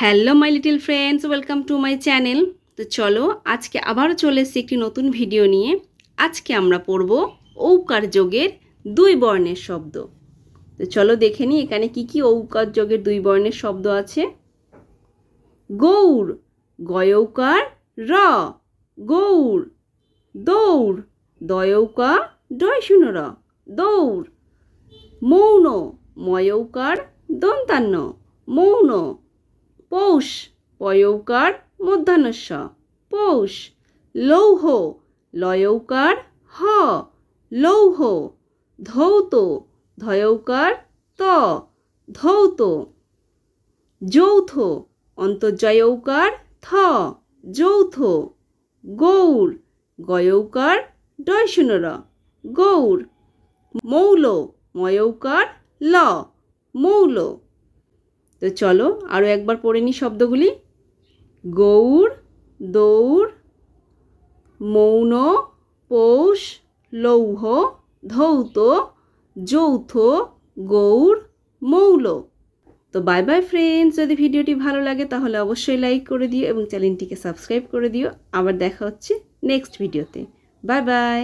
Hello my little friends welcome to my channel তো চলো, আজকে আবারও চলে এসেছি একটি নতুন ভিডিও নিয়ে। আজকে আমরা পড়ব ঔকার যোগের দুই বর্ণের শব্দ। তো চলো দেখে নিই এখানে কি কি ঔকার যোগের দুই বর্ণের শব্দ আছে। গৌর গয়ৌকার র। গৌর দৌড় দয়ৌকা ডয় শূন্য র। দৌড়, মৌন ময়ৌকার দন্তান্ন। মৌন পৌষ, পয়ৌকার মধ্যাহ্নস্য, পৌষ, লৌহ, লয়ৌকার হ, লৌহ, ধৌত, ধয়ৌকার ত, ধৌত, যৌথ, অন্তর্জয়ৌকার থ, যৌথ গৌর গয়ৌকার ডয় গৌর মৌল, ময়ৌকার ল, মৌল তো চলো আরও একবার পড়ে নিই শব্দগুলি। গৌর দৌড়, মৌন, পৌষ, লৌহ, ধৌত, যৌথ গৌর মৌল। তো বাই বাই ফ্রেন্ডস যদি ভিডিওটি ভালো লাগে তাহলে অবশ্যই লাইক করে দিও এবং চ্যানেলটিকে সাবস্ক্রাইব করে দিও। আবার দেখা হচ্ছে নেক্সট ভিডিওতে বাই বাই